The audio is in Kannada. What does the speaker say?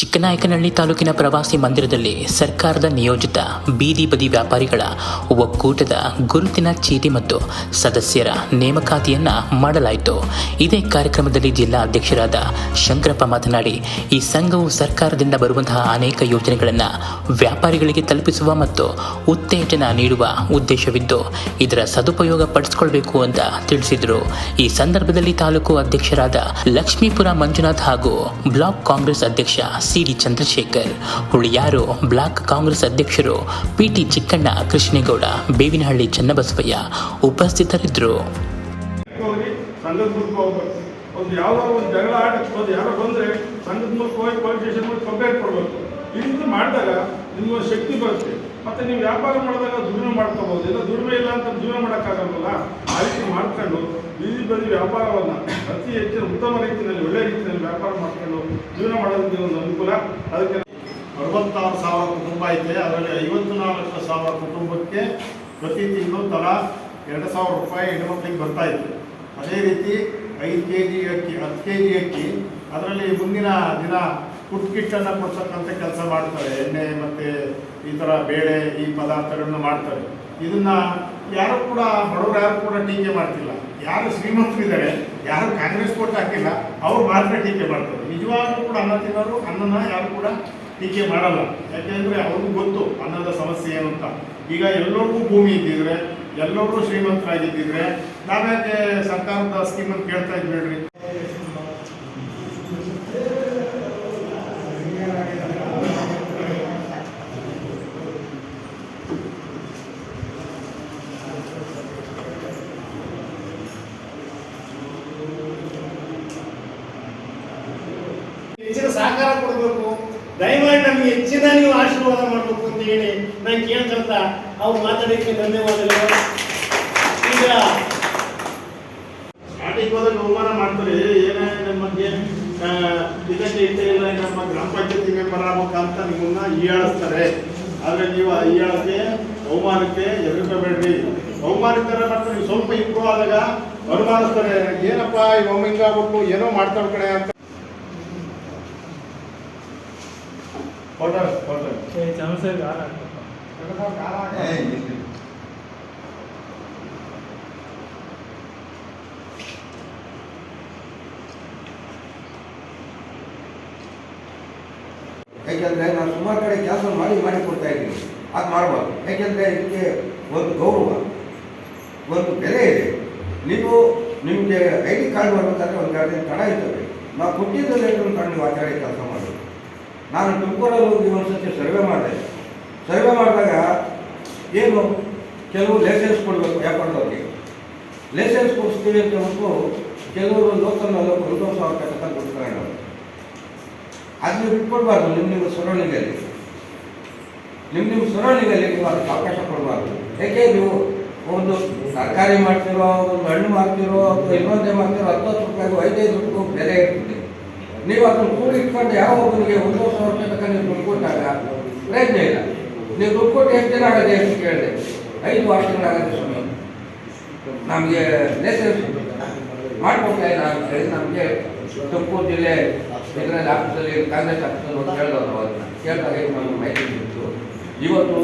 ಚಿಕ್ಕನಾಯಕನಹಳ್ಳಿ ತಾಲೂಕಿನ ಪ್ರವಾಸಿ ಮಂದಿರದಲ್ಲಿ ಸರ್ಕಾರದ ನಿಯೋಜಿತ ಬೀದಿ ಬದಿ ವ್ಯಾಪಾರಿಗಳ ಒಕ್ಕೂಟದ ಗುರುತಿನ ಚೀಟಿ ಮತ್ತು ಸದಸ್ಯರ ನೇಮಕಾತಿಯನ್ನ ಮಾಡಲಾಯಿತು. ಇದೇ ಕಾರ್ಯಕ್ರಮದಲ್ಲಿ ಜಿಲ್ಲಾ ಅಧ್ಯಕ್ಷರಾದ ಶಂಕರಪ್ಪ ಮಾತನಾಡಿ, ಈ ಸಂಘವು ಸರ್ಕಾರದಿಂದ ಬರುವಂತಹ ಅನೇಕ ಯೋಜನೆಗಳನ್ನು ವ್ಯಾಪಾರಿಗಳಿಗೆ ತಲುಪಿಸುವ ಮತ್ತು ಉತ್ತೇಜನ ನೀಡುವ ಉದ್ದೇಶವಿದ್ದು, ಇದರ ಸದುಪಯೋಗ ಪಡಿಸಿಕೊಳ್ಬೇಕು ಅಂತ ತಿಳಿಸಿದರು. ಈ ಸಂದರ್ಭದಲ್ಲಿ ತಾಲೂಕು ಅಧ್ಯಕ್ಷರಾದ ಲಕ್ಷ್ಮೀಪುರ ಮಂಜುನಾಥ್ ಹಾಗೂ ಬ್ಲಾಕ್ ಕಾಂಗ್ರೆಸ್ ಅಧ್ಯಕ್ಷ C D Chandrashekhar, Huliyar block Congress ಅಧ್ಯಕ್ಷರು ಪಿಟಿ ಚಿಕ್ಕಣ್ಣ ಕೃಷ್ಣೇಗೌಡ, ಬೇವಿನಹಳ್ಳಿ ಚನ್ನಬಸವಯ್ಯ ಉಪಸ್ಥಿತರಿದ್ದರು. ಒಂದು ಯಾವ್ದಾದ್ರು ಒಂದು ಜಗಳ ಆಟಕ್ಕೆ ಹೋದ ಯಾರೋ ಬಂದ್ರೆ ಸಂಘದ ಮೂಲಕ ಹೋಗಿ ಪೊಲೀಸ್ ಸ್ಟೇಷನ್ ಮೂಲಕ ಕಂಪ್ಲೇಂಟ್ ಕೊಡಬೇಕು. ಈ ಮಾಡಿದಾಗ ನಿಮ್ಗೊಂದು ಶಕ್ತಿ ಬರುತ್ತೆ. ಮತ್ತೆ ನೀವು ವ್ಯಾಪಾರ ಮಾಡಿದಾಗ ದುಡಿಮೆ ಮಾಡ್ಕೋಬಹುದು. ಇಲ್ಲ, ದುಡಿಮೆ ಇಲ್ಲ ಅಂತ ಜೀವನ ಮಾಡೋಕ್ಕಾಗಲ್ವಲ್ಲ? ಆ ರೀತಿ ಮಾಡ್ಕೊಂಡು ಬೀದಿ ಬದಿ ವ್ಯಾಪಾರವನ್ನು ಅತಿ ಹೆಚ್ಚಿನ ಉತ್ತಮ ರೀತಿಯಲ್ಲಿ, ಒಳ್ಳೆ ರೀತಿಯಲ್ಲಿ ವ್ಯಾಪಾರ ಮಾಡ್ಕೊಂಡು ಜೀವನ ಮಾಡೋದಕ್ಕೆ ಒಂದು ಅನುಕೂಲ. ಅದಕ್ಕೆ ಅರವತ್ತಾರು ಸಾವಿರ ಕುಟುಂಬ ಐತೆ. ಅದರಲ್ಲಿ ಐವತ್ತು ನಾಲ್ಕು ಸಾವಿರ ಕುಟುಂಬಕ್ಕೆ ಪ್ರತಿ ತಿಂಗಳು ತಲಾ ಎರಡು ಸಾವಿರ ರೂಪಾಯಿ ಹೆಣ್ಮಕ್ಳಿಗೆ ಬರ್ತಾ ಇತ್ತು. ಅದೇ ರೀತಿ ಐದು ಕೆ ಜಿ ಅಕ್ಕಿ, ಹತ್ತು ಕೆ ಜಿ ಅಕ್ಕಿ. ಅದರಲ್ಲಿ ಮುಂದಿನ ದಿನ ಫುಡ್ ಕಿಟ್ಟನ್ನು ಕೊಡ್ತಕ್ಕಂಥ ಕೆಲಸ ಮಾಡ್ತಾರೆ, ಎಣ್ಣೆ ಮತ್ತು ಈ ಥರ ಬೇಳೆ ಈ ಪದಾರ್ಥಗಳನ್ನ ಮಾಡ್ತಾರೆ. ಇದನ್ನ ಯಾರು ಕೂಡ, ಬಡವರು ಯಾರು ಕೂಡ ಟೀಕೆ ಮಾಡ್ತಿಲ್ಲ. ಯಾರು ಶ್ರೀಮಂತರಿದ್ದಾರೆ, ಯಾರು ಕಾಂಗ್ರೆಸ್ ಕೊಟ್ಟು ಹಾಕಿಲ್ಲ, ಅವ್ರು ಮಾತ್ರ ಟೀಕೆ ಮಾಡ್ತಾರೆ. ನಿಜವಾಗ್ಲೂ ಕೂಡ ಅನ್ನ ತಿನ್ನೋರು, ಅನ್ನನ ಯಾರು ಕೂಡ ಟೀಕೆ ಮಾಡಲ್ಲ. ಯಾಕೆಂದ್ರೆ ಅವ್ರಿಗೂ ಗೊತ್ತು, ಅನ್ನದ ಸಮಸ್ಯೆ ಏನು ಅಂತ. ಈಗ ಎಲ್ಲರಿಗೂ ಭೂಮಿ ಇದ್ದಿದ್ರೆ, ಎಲ್ಲರೂ ಶ್ರೀಮಂತರಾಗಿದ್ದಿದ್ರೆ, ನಾವ್ಯಾಕೆ ಸರ್ಕಾರದ ಸ್ಕೀಮನ್ನು ಕೇಳ್ತಾ ಇದ್ವಿ ಹೇಳ್ರಿ ಹೆಚ್ಚಿನ ಸಹಕಾರ ಕೊಡಬೇಕು ದಯಮಾಡಿ ನಮ್ಗೆ ಹೆಚ್ಚಿನ ನೀವು ಆಶೀರ್ವಾದ ಮಾಡಬೇಕು ಅಂತ ಹೇಳಿ ನಾನು ಕೇಳ್ತಾ ಅವ್ರು ಮಾತಾಡೋಕ್ಕೆ ಧನ್ಯವಾದಗಳು. ಈಗ ಸ್ಟಾರ್ಟಿಂಗ್ ಹೋದಾಗ ಮಾಡ್ತಾರೆ. ಏನೇ ನಮ್ಮ ಬಗ್ಗೆ ಇದಕ್ಕೆ ಇಲ್ಲ ನಮ್ಮ ಗ್ರಾಮ ಪಂಚಾಯತಿ ಮೆಂಬರ್ ಆಗ್ಬೇಕಂತ ನಿಮ್ಮನ್ನ ಹೀಯಾಳಿಸ್ತಾರೆ ಆದ್ರೆ ನೀವು ಹೀಯಾಳಕ್ಕೆ ಅವಮಾನಕ್ಕೆ ಎದುರ್ಕೋಬೇಡ್ರಿ ಅವಮಾನಿತರ ಮಾಡ್ತಾರೆ ನೀವು ಸ್ವಲ್ಪ ಇಂಪ್ರೂವ್ ಆದಾಗ ಅನುಮಾನಿಸ್ತಾರೆ, ಏನಪ್ಪ ಈ ಒಮ್ಮೆ ಹಿಂಗಾಗ್ಬಿಟ್ಟು ಏನೋ ಮಾಡ್ತಾವ್ ಕಡೆ ಅಂತ. ಫೋಟೋ ಫೋಟೋ ಯಾಕೆಂದರೆ ನಾನು ಸುಮಾರು ಕಡೆ ಕೆಲಸ ಮಾಡಿ ಮಾಡಿ ಕೊಡ್ತಾ ಇದ್ದೀನಿ ಅದು ಮಾಡಬಾರ್ದು ಯಾಕೆಂದರೆ ಇದಕ್ಕೆ ಒಂದು ಗೌರವ ಒಂದು ಬೆಲೆ ಇದೆ ನೀವು ನಿಮಗೆ ಐ ಡಿ ಕಾರ್ಡ್ ಮಾಡಬೇಕಾದ್ರೆ ಒಂದು ಎರಡು ದಿನ ತಡ ಇರ್ತದೆ ನಾವು ಕೊಟ್ಟಿದ್ದ ಲೆಟರ್ ಕಂಡು ನೀವು ಆಚರಣೆ ಕೆಲಸ ಮಾಡಿ ನಾನು ತುಮಕೂರಲ್ಲಿ ಹೋಗಿ ಒಂದು ಸರ್ವೆ ಮಾಡಿದೆ. ಸರ್ವೆ ಮಾಡಿದಾಗ ಏನು ಕೆಲವು ಲೈಸೆನ್ಸ್ ಕೊಡಬೇಕು ವ್ಯಾಪಾರದವ್ರಿಗೆ ಲೈಸೆನ್ಸ್ ಕೊಡಿಸ್ತೀವಿ ಅಂತ ಹೇಳ್ಬಿಟ್ಟು ಕೆಲವರು ಲೋಕಲ್ನಲ್ಲಿ ಒಂದು ಸಾವಿರ ರೂಪಾಯಿ ತಗೊಂಡು ಕೊಡ್ತಾರೆ ಅದನ್ನ ಬಿಟ್ಕೊಡ್ಬಾರ್ದು ನಿಮ್ಮ ನಿಮ್ಮ ಸರೌಂಡಿಂಗಲ್ಲಿ. ನಿಮ್ಮ ನಿಮ್ಮ ಸರೌಂಡಿಂಗಲ್ಲಿ ನೀವು ಅದಕ್ಕೆ ಅವಕಾಶ ಕೊಡಬಾರ್ದು. ಯಾಕೆ ನೀವು ಒಂದು ತರಕಾರಿ ಮಾಡ್ತಿರೋ, ಒಂದು ಹಣ್ಣು ಮಾಡ್ತೀರೋ ಅಥವಾ ಇನ್ನೊಂದೇ ಮಾಡ್ತಿರೋ ಹತ್ತು ಹತ್ತು ರೂಪಾಯಿಗೂ ಐದೈದು ರೂಪಾಯಿಗೂ ಬೆಲೆ ಇರ್ತದೆ. ನೀವು ಅದನ್ನು ಕೂಡಿ ಇಟ್ಕೊಂಡು ಯಾವ ಒಬ್ಬರಿಗೆ ಒಂದು ಸಾವಿರ ರೂಪಾಯಿ ತನಕ ನೀವು ದುಡ್ಡು ಕೊಟ್ಟಾಗ ಪ್ರಯತ್ನ ಇಲ್ಲ. ನೀವು ದುಡ್ಡು ಕೊಟ್ಟು ಎಷ್ಟು ದಿನ ಆಗದೆ ಅಂತ ಕೇಳಿದೆ. ಐದು ಆರು ತಿಂಗಳಾಗತ್ತೆ ಸ್ವಾಮಿ. ನಮಗೆ ಲೈಸೆನ್ಸ್ ಮಾಡ್ಕೊಡ್ತಾ ಇಲ್ಲ ಅಂತ ಹೇಳಿ ನಮಗೆ ತುಮಕೂರು ಜಿಲ್ಲೆ ಇದರಲ್ಲಿ ಆಫೀಸಲ್ಲಿ ಕಾಂಗ್ರೆಸ್ ಆಫೀಸಲ್ಲಿ ಹೋಗಿ ಕೇಳಿದವರು ಅದನ್ನ ಕೇಳಿದಾಗ ಮಾಹಿತಿ ಇವತ್ತು